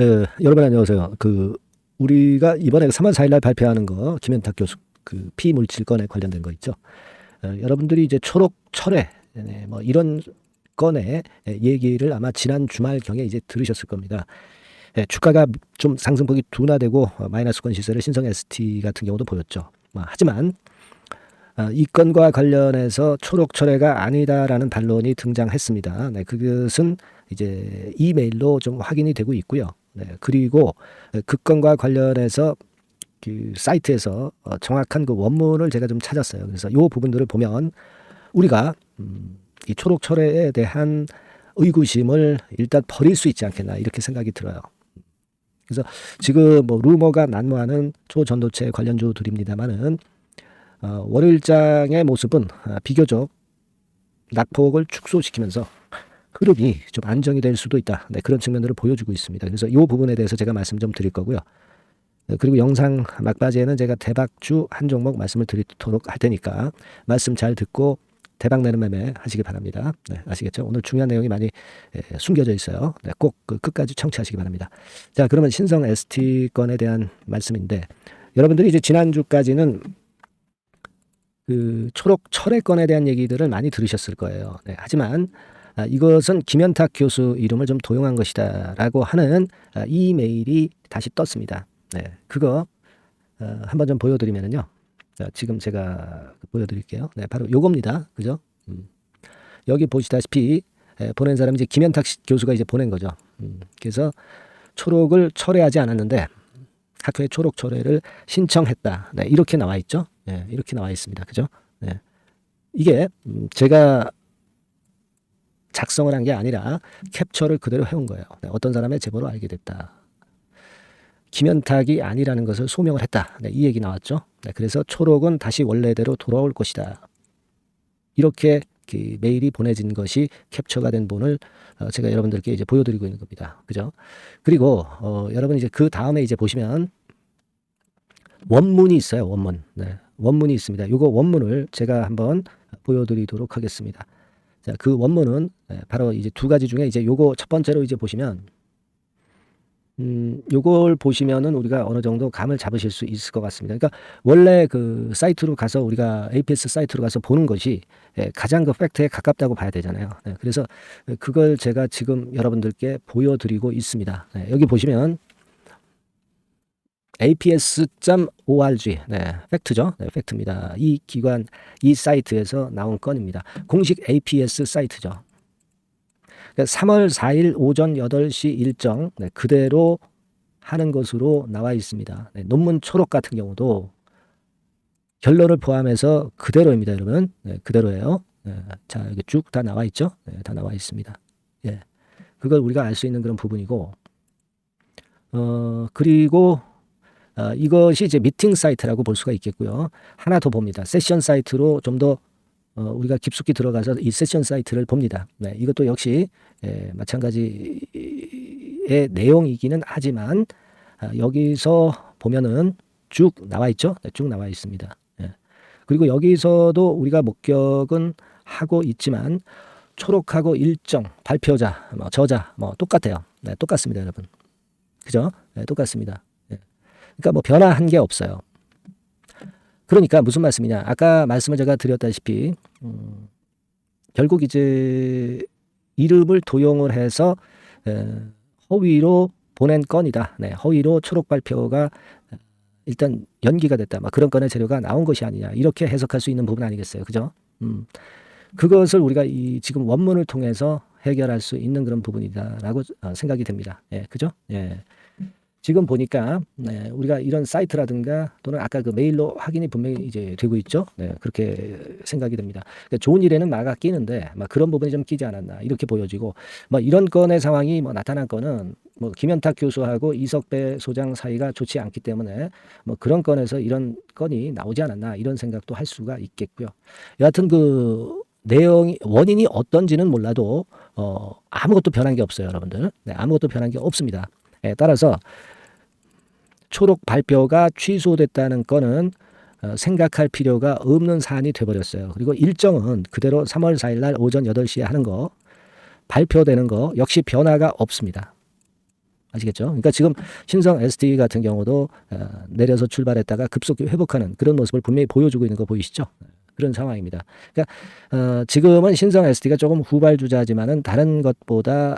네, 여러분 안녕하세요. 그 우리가 이번에 3월 4일 날 발표하는 거 김현탁 교수 그 피물질건에 관련된 거 있죠. 어, 여러분들이 이제 초록 철회 네, 뭐 이런 건의 얘기를 아마 지난 주말 경에 이제 들으셨을 겁니다. 예, 주가가 좀 상승폭이 둔화되고 어, 마이너스권 시세를 신성 ST 같은 경우도 보였죠. 뭐, 하지만 어, 이 건과 관련해서 초록 철회가 아니다라는 반론이 등장했습니다. 네, 그것은 이제 이메일로 좀 확인이 되고 있고요. 네, 그리고 그 건과 관련해서 그 사이트에서 어, 정확한 그 원문을 제가 좀 찾았어요. 그래서 이 부분들을 보면 우리가 음, 이 초록 철회에 대한 의구심을 일단 버릴 수 있지 않겠나 이렇게 생각이 들어요. 그래서 지금 뭐 루머가 난무하는 초전도체 관련주들입니다만은 어, 월요일장의 모습은 어, 비교적 낙폭을 축소시키면서 흐름이 좀 안정이 될 수도 있다. 네, 그런 측면들을 보여주고 있습니다. 그래서 이 부분에 대해서 제가 말씀 좀 드릴 거고요. 네, 그리고 영상 막바지에는 제가 대박주 한 종목 말씀을 드리도록 할 테니까 말씀 잘 듣고 대박 내는 매매 하시기 바랍니다. 네, 아시겠죠? 오늘 중요한 내용이 많이 에, 숨겨져 있어요. 네, 꼭 그 끝까지 청취하시기 바랍니다. 자, 그러면 신성 ST 건에 대한 말씀인데 여러분들이 이제 지난주까지는 그 초록 철회 건에 대한 얘기들을 많이 들으셨을 거예요. 네, 하지만 아, 이것은 김현탁 교수 이름을 좀 도용한 것이다 라고 하는 아, 이메일이 다시 떴습니다. 네, 그거 어, 한번 좀 보여드리면은요. 자, 지금 제가 보여드릴게요. 네, 바로 요겁니다. 그죠? 음. 여기 보시다시피 예, 보낸 사람이 이제 김현탁 교수가 이제 보낸 거죠. 음. 그래서 초록을 철회하지 않았는데 학교에 초록 철회를 신청했다. 네, 이렇게 나와 있죠. 네, 이렇게 나와 있습니다. 그죠? 네. 이게 음, 제가 작성을 한 게 아니라 캡처를 그대로 해온 거예요. 네, 어떤 사람의 제보로 알게 됐다. 김현탁이 아니라는 것을 소명을 했다. 네, 이 얘기 나왔죠. 네, 그래서 초록은 다시 원래대로 돌아올 것이다. 이렇게 그 메일이 보내진 것이 캡처가 된 본을 어, 제가 여러분들께 이제 보여드리고 있는 겁니다. 그죠? 그리고 어, 여러분 이제 그 다음에 이제 보시면 원문이 있어요. 원문. 네, 원문이 있습니다. 이거 원문을 제가 한번 보여드리도록 하겠습니다. 자, 그 원문은 네, 바로 이제 두 가지 중에 이제 요거 첫 번째로 이제 보시면 음, 요걸 보시면은 우리가 어느 정도 감을 잡으실 수 있을 것 같습니다. 그러니까 원래 그 사이트로 가서 우리가 APS 사이트로 가서 보는 것이 예, 가장 그 팩트에 가깝다고 봐야 되잖아요. 네, 그래서 그걸 제가 지금 여러분들께 보여드리고 있습니다. 네, 여기 보시면 aps.org 네, 팩트죠. 네, 팩트입니다. 이 기관 이 사이트에서 나온 건입니다. 공식 APS 사이트죠. 3월 4일 오전 8시 일정 네, 그대로 하는 것으로 나와 있습니다. 네, 논문 초록 같은 경우도 결론을 포함해서 그대로입니다, 여러분. 네, 그대로예요. 네, 자, 여기 쭉 다 나와 있죠? 네, 다 나와 있습니다. 예. 그걸 우리가 알 수 있는 그런 부분이고, 어, 그리고, 어, 이것이 이제 미팅 사이트라고 볼 수가 있겠고요. 하나 더 봅니다. 세션 사이트로 좀더 어, 우리가 깊숙이 들어가서 이 세션 사이트를 봅니다. 네, 이것도 역시 예, 마찬가지의 내용이기는 하지만 아, 여기서 보면은 쭉 나와 있죠. 네, 쭉 나와 있습니다. 예. 그리고 여기서도 우리가 목격은 하고 있지만 초록하고 일정 발표자, 뭐 저자 뭐 똑같아요. 네, 똑같습니다, 여러분. 그죠? 네, 똑같습니다. 예. 그러니까 뭐 변화한 게 없어요. 그러니까 무슨 말씀이냐? 아까 말씀을 제가 드렸다시피 음, 결국 이제 이름을 도용을 해서 에, 허위로 보낸 건이다. 네, 허위로 초록 발표가 일단 연기가 됐다. 막 그런 건의 재료가 나온 것이 아니냐. 이렇게 해석할 수 있는 부분 아니겠어요. 그죠? 음. 그것을 우리가 이 지금 원문을 통해서 해결할 수 있는 그런 부분이다라고 어, 생각이 됩니다. 예, 그죠? 예. 지금 보니까 네, 우리가 이런 사이트라든가 또는 아까 그 메일로 확인이 분명히 이제 되고 있죠. 네, 그렇게 생각이 됩니다. 그러니까 좋은 일에는 마가 끼는데 막 그런 부분이 좀 끼지 않았나 이렇게 보여지고 뭐 이런 건의 상황이 뭐 나타난 거는 뭐 김현탁 교수하고 이석배 소장 사이가 좋지 않기 때문에 뭐 그런 건에서 이런 건이 나오지 않았나 이런 생각도 할 수가 있겠고요. 여하튼 그 내용이 원인이 어떤지는 몰라도 어 아무것도 변한 게 없어요, 여러분들. 네, 아무것도 변한 게 없습니다. 에 따라서 초록 발표가 취소됐다는 건은 어, 생각할 필요가 없는 사안이 돼버렸어요. 그리고 일정은 그대로 3월 4일 날 오전 8시에 하는 거 발표되는 거 역시 변화가 없습니다. 아시겠죠? 그러니까 지금 신성 ST 같은 경우도 어, 내려서 출발했다가 급속히 회복하는 그런 모습을 분명히 보여주고 있는 거 보이시죠? 그런 상황입니다. 그러니까 어, 지금은 신성 ST가 조금 후발주자지만은 다른 것보다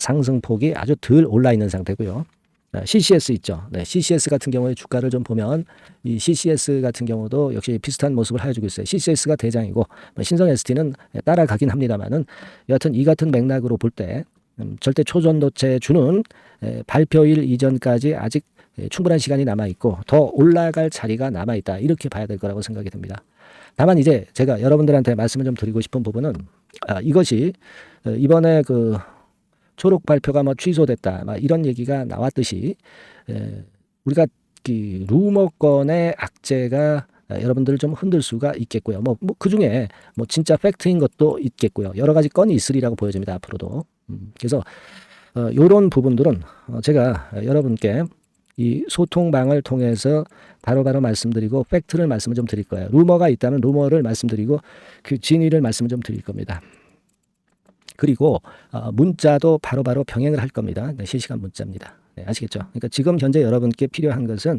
상승폭이 아주 덜 올라 있는 상태고요. 어, CCS 있죠. 네, CCS 같은 경우에 주가를 좀 보면 이 CCS 같은 경우도 역시 비슷한 모습을 하여주고 있어요. CCS가 대장이고 뭐 신성 ST는 따라가긴 합니다만은 여하튼 이 같은 맥락으로 볼때 음, 절대 초전도체 주는 에, 발표일 이전까지 아직 에, 충분한 시간이 남아 있고 더 올라갈 자리가 남아 있다 이렇게 봐야 될 거라고 생각이 듭니다. 다만 이제 제가 여러분들한테 말씀을 좀 드리고 싶은 부분은 아, 이것이 어, 이번에 그 초록 발표가 뭐 취소됐다 막 이런 얘기가 나왔듯이 에, 우리가 그 루머권의 악재가 아, 여러분들을 좀 흔들 수가 있겠고요. 뭐, 뭐 그 중에 뭐 진짜 팩트인 것도 있겠고요. 여러 가지 건이 있으리라고 보여집니다. 앞으로도. 음, 그래서 어, 이런 부분들은 어, 제가 여러분께 이 소통방을 통해서 바로 바로 말씀드리고 팩트를 말씀을 좀 드릴 거예요. 루머가 있다면 루머를 말씀드리고 그 진위를 말씀을 좀 드릴 겁니다. 그리고 어, 문자도 바로 바로 병행을 할 겁니다. 네, 실시간 문자입니다. 네, 아시겠죠? 그러니까 지금 현재 여러분께 필요한 것은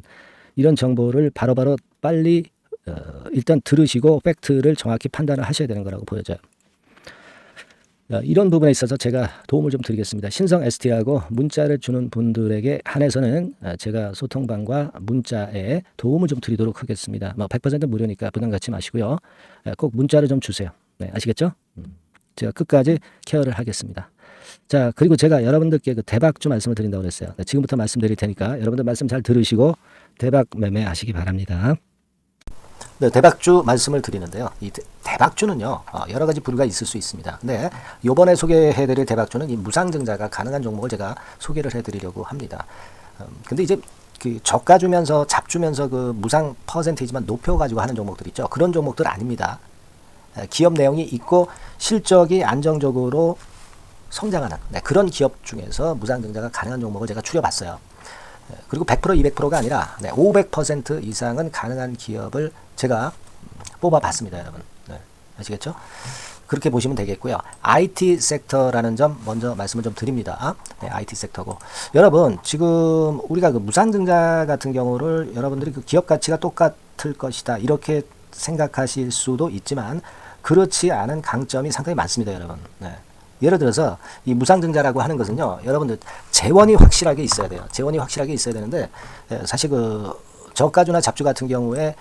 이런 정보를 바로바로 빨리 어, 일단 들으시고 팩트를 정확히 판단을 하셔야 되는 거라고 보여져요. 어, 이런 부분에 있어서 제가 도움을 좀 드리겠습니다. 신성 ST하고 문자를 주는 분들에게 한해서는 어, 제가 소통방과 문자에 도움을 좀 드리도록 하겠습니다. 뭐 100% 무료니까 부담 갖지 마시고요. 어, 꼭 문자를 좀 주세요. 네, 아시겠죠? 음, 제가 끝까지 케어를 하겠습니다. 자, 그리고 제가 여러분들께 그 대박주 말씀을 드린다고 그랬어요. 네, 지금부터 말씀드릴 테니까 여러분들 말씀 잘 들으시고 대박 매매하시기 바랍니다. 네, 대박주 말씀을 드리는데요. 이 대- 대박주는요, 어, 여러 가지 부류가 있을 수 있습니다. 근데 요번에 소개해드릴 대박주는 이 무상증자가 가능한 종목을 제가 소개를 해드리려고 합니다. 음, 근데 이제 그 저가 주면서 잡 주면서 그 무상 퍼센테이지만 높여가지고 하는 종목들 있죠. 그런 종목들 아닙니다. 에, 기업 내용이 있고 실적이 안정적으로 성장하는 네, 그런 기업 중에서 무상증자가 가능한 종목을 제가 추려봤어요. 예, 그리고 100% 200%가 아니라 네, 500% 이상은 가능한 기업을 제가 뽑아봤습니다, 여러분. 네, 아시겠죠? 그렇게 보시면 되겠고요. IT 섹터라는 점 먼저 말씀을 좀 드립니다. 네, IT 섹터고 여러분 지금 우리가 그 무상증자 같은 경우를 여러분들이 그 기업 가치가 똑같을 것이다 이렇게 생각하실 수도 있지만 그렇지 않은 강점이 상당히 많습니다, 여러분. 네. 예를 들어서 이 무상증자라고 하는 것은요, 여러분들 재원이 확실하게 있어야 돼요. 재원이 확실하게 있어야 되는데 에, 사실 그 저가주나 잡주 같은 경우에 에,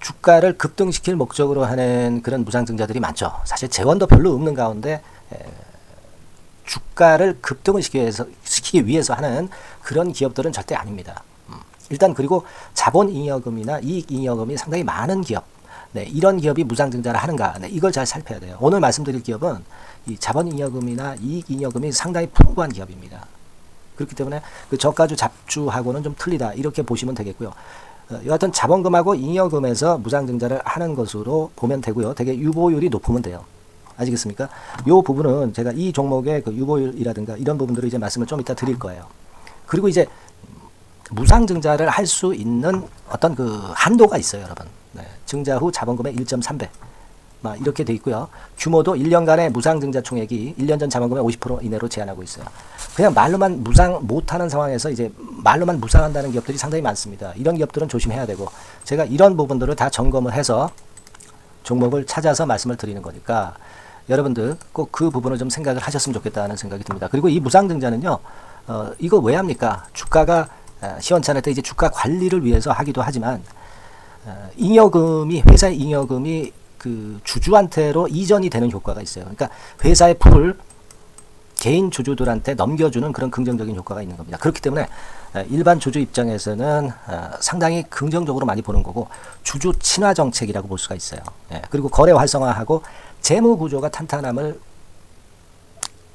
주가를 급등시킬 목적으로 하는 그런 무상증자들이 많죠. 사실 재원도 별로 없는 가운데 에, 주가를 급등을 시키기 위해서 하는 그런 기업들은 절대 아닙니다. 음. 일단 그리고 자본잉여금이나 이익잉여금이 상당히 많은 기업, 네, 이런 기업이 무상증자를 하는가, 네, 이걸 잘 살펴야 돼요. 오늘 말씀드릴 기업은 이 자본잉여금이나 이익잉여금이 상당히 풍부한 기업입니다. 그렇기 때문에 그 저가주 잡주하고는 좀 틀리다 이렇게 보시면 되겠고요. 어, 여하튼 자본금하고 잉여금에서 무상증자를 하는 것으로 보면 되고요. 되게 유보율이 높으면 돼요. 아시겠습니까? 요 부분은 제가 이 종목의 그 유보율이라든가 이런 부분들을 이제 말씀을 좀 이따 드릴 거예요. 그리고 이제 무상 증자를 할 수 있는 어떤 그 한도가 있어요, 여러분. 네. 증자 후 자본금의 1.3배. 막 이렇게 돼 있고요. 규모도 1년간의 무상 증자 총액이 1년 전 자본금의 50% 이내로 제한하고 있어요. 그냥 말로만 무상 못하는 상황에서 이제 말로만 무상한다는 기업들이 상당히 많습니다. 이런 기업들은 조심해야 되고 제가 이런 부분들을 다 점검을 해서 종목을 찾아서 말씀을 드리는 거니까 여러분들 꼭 그 부분을 좀 생각을 하셨으면 좋겠다는 생각이 듭니다. 그리고 이 무상 증자는요, 어, 이거 왜 합니까? 주가가 어, 시원찮을 때 이제 주가 관리를 위해서 하기도 하지만 어, 잉여금이 회사의 잉여금이 그 주주한테로 이전이 되는 효과가 있어요. 그러니까 회사의 풀을 개인 주주들한테 넘겨주는 그런 긍정적인 효과가 있는 겁니다. 그렇기 때문에 어, 일반 주주 입장에서는 어, 상당히 긍정적으로 많이 보는 거고 주주 친화 정책이라고 볼 수가 있어요. 예, 그리고 거래 활성화하고 재무 구조가 탄탄함을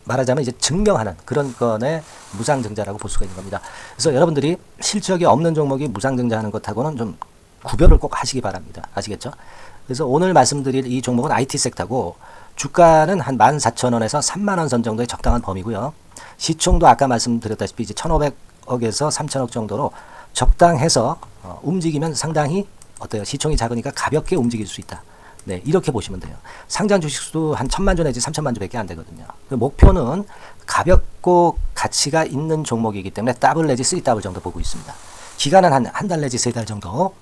말하자면 이제 증명하는 그런 건의 무상증자라고 볼 수가 있는 겁니다. 그래서 여러분들이 실적이 없는 종목이 무상증자하는 것하고는 좀 구별을 꼭 하시기 바랍니다. 아시겠죠? 그래서 오늘 말씀드릴 이 종목은 IT 섹터고 주가는 한 14,000원에서 3만 원 선 정도의 적당한 범위고요. 시총도 아까 말씀드렸다시피 이제 1,500억에서 3,000억 정도로 적당해서 어, 움직이면 상당히 어때요? 시총이 작으니까 가볍게 움직일 수 있다. 네, 이렇게 보시면 돼요. 상장 주식수도 한 천만 주 내지 삼천만 주밖에 안 되거든요. 그 목표는 가볍고 가치가 있는 종목이기 때문에 더블 내지 쓰리 더블 정도 보고 있습니다. 기간은 한 한 달 내지 세 달 정도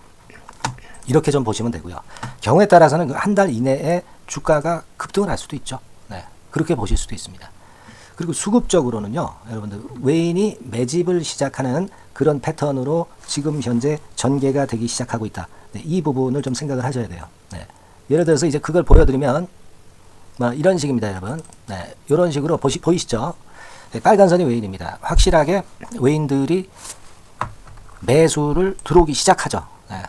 이렇게 좀 보시면 되고요. 경우에 따라서는 그 한 달 이내에 주가가 급등을 할 수도 있죠. 네, 그렇게 보실 수도 있습니다. 그리고 수급적으로는요, 여러분들 외인이 매집을 시작하는 그런 패턴으로 지금 현재 전개가 되기 시작하고 있다. 네, 이 부분을 좀 생각을 하셔야 돼요. 네. 예를 들어서 이제 그걸 보여드리면 뭐 이런 식입니다, 여러분. 네, 이런 식으로 보시, 보이시죠? 네, 빨간 선이 외인입니다. 확실하게 외인들이 매수를 들어오기 시작하죠. 네.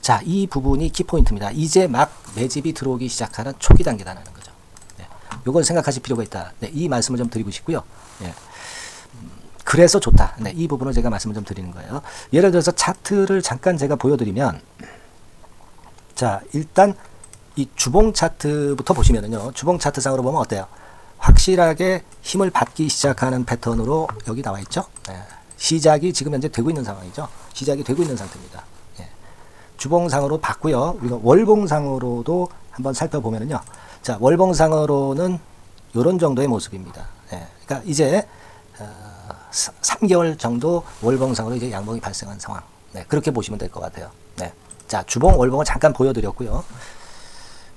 자, 이 부분이 키포인트입니다. 이제 막 매집이 들어오기 시작하는 초기 단계다라는 거죠. 네. 요걸 생각하실 필요가 있다. 네, 이 말씀을 좀 드리고 싶고요. 예. 음, 그래서 좋다. 네, 이 부분을 제가 말씀을 좀 드리는 거예요. 예를 들어서 차트를 잠깐 제가 보여드리면, 자, 일단 이 주봉 차트부터 보시면은요, 주봉 차트상으로 보면 어때요? 확실하게 힘을 받기 시작하는 패턴으로 여기 나와 있죠? 예. 시작이 지금 현재 되고 있는 상황이죠. 시작이 되고 있는 상태입니다. 예. 주봉상으로 봤고요. 우리가 월봉상으로도 한번 살펴보면은요. 자, 월봉상으로는 이런 정도의 모습입니다. 예. 그러니까 이제 어, 3개월 정도 월봉상으로 이제 양봉이 발생한 상황. 네, 그렇게 보시면 될 것 같아요. 네. 자, 주봉, 월봉을 잠깐 보여드렸고요.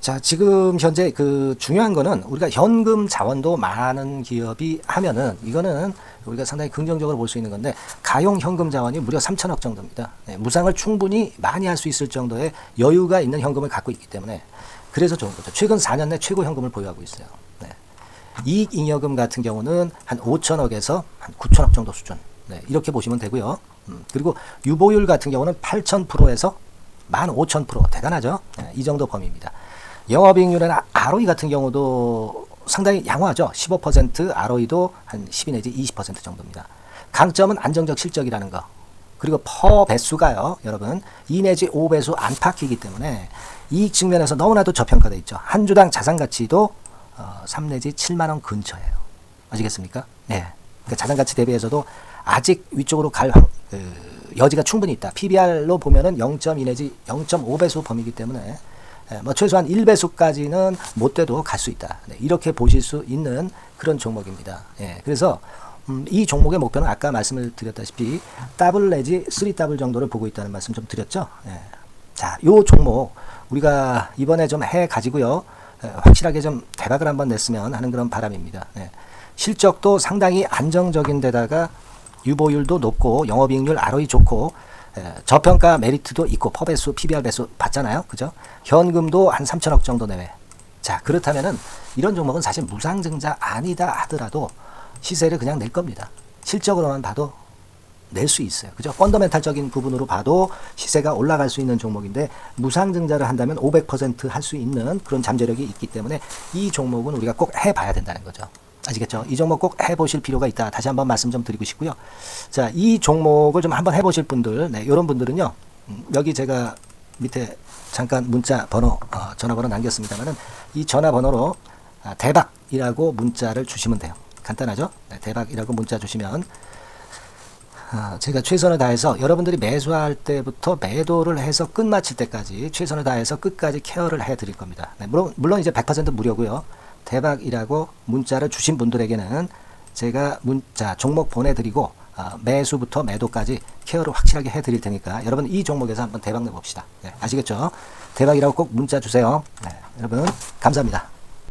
자, 지금 현재 그 중요한 거는 우리가 현금 자원도 많은 기업이 하면은 이거는 우리가 상당히 긍정적으로 볼 수 있는 건데 가용 현금 자원이 무려 3천억 정도입니다. 네, 무상을 충분히 많이 할 수 있을 정도의 여유가 있는 현금을 갖고 있기 때문에 그래서 좋은 거죠. 최근 4년 내 최고 현금을 보유하고 있어요. 네. 이익 잉여금 같은 경우는 한 5천억에서 한 9천억 정도 수준. 네, 이렇게 보시면 되고요. 음, 그리고 유보율 같은 경우는 8,000%에서 15,000% 대단하죠. 네, 이 정도 범위입니다. 영업이익률은 ROE 같은 경우도 상당히 양호하죠. 15% ROE도 한 12 내지 20% 정도입니다. 강점은 안정적 실적이라는 거. 그리고 퍼 배수가요, 여러분 2 내지 5배수 안팎이기 때문에 이익 측면에서 너무나도 저평가돼 있죠. 한 주당 자산 가치도 어, 3 내지 7만 원 근처예요. 아시겠습니까? 네. 그러니까 자산 가치 대비해서도 아직 위쪽으로 갈 여지가 충분히 있다. PBR로 보면은 0.2 내지 0.5배수 범위이기 때문에 예, 뭐 최소한 1배수까지는 못 돼도 갈 수 있다. 네, 이렇게 보실 수 있는 그런 종목입니다. 예, 그래서 음, 이 종목의 목표는 아까 말씀을 드렸다시피 더블 내지 쓰리 더블 정도를 보고 있다는 말씀 좀 드렸죠. 예. 자, 요 종목 우리가 이번에 좀 해 가지고요. 예, 확실하게 좀 대박을 한번 냈으면 하는 그런 바람입니다. 예. 실적도 상당히 안정적인 데다가 유보율도 높고 영업이익률 ROE 좋고 예, 저평가 메리트도 있고 퍼배수, PBR 배수 받잖아요. 그죠? 현금도 한 3천억 정도 내외. 자, 그렇다면은 이런 종목은 사실 무상증자 아니다 하더라도 시세를 그냥 낼 겁니다. 실적으로만 봐도 낼 수 있어요. 그죠? 펀더멘탈적인 부분으로 봐도 시세가 올라갈 수 있는 종목인데 무상증자를 한다면 500%할 수 있는 그런 잠재력이 있기 때문에 이 종목은 우리가 꼭 해봐야 된다는 거죠. 아시겠죠? 이 종목 꼭 해보실 필요가 있다. 다시 한번 말씀 좀 드리고 싶고요. 자, 이 종목을 좀 한번 해보실 분들, 네, 이런 분들은요. 음, 여기 제가 밑에 잠깐 문자 번호, 어, 전화번호 남겼습니다만은 이 전화번호로 아, 대박이라고 문자를 주시면 돼요. 간단하죠? 네, 대박이라고 문자 주시면 아, 제가 최선을 다해서 여러분들이 매수할 때부터 매도를 해서 끝마칠 때까지 최선을 다해서 끝까지 케어를 해 드릴 겁니다. 네, 물론, 물론 이제 100% 무료고요. 대박이라고 문자를 주신 분들에게는 제가 문자 종목 보내드리고 아, 매수부터 매도까지 케어를 확실하게 해 드릴 테니까 여러분 이 종목에서 한번 대박 내봅시다. 네, 아시겠죠? 대박이라고 꼭 문자 주세요. 네, 여러분 감사합니다.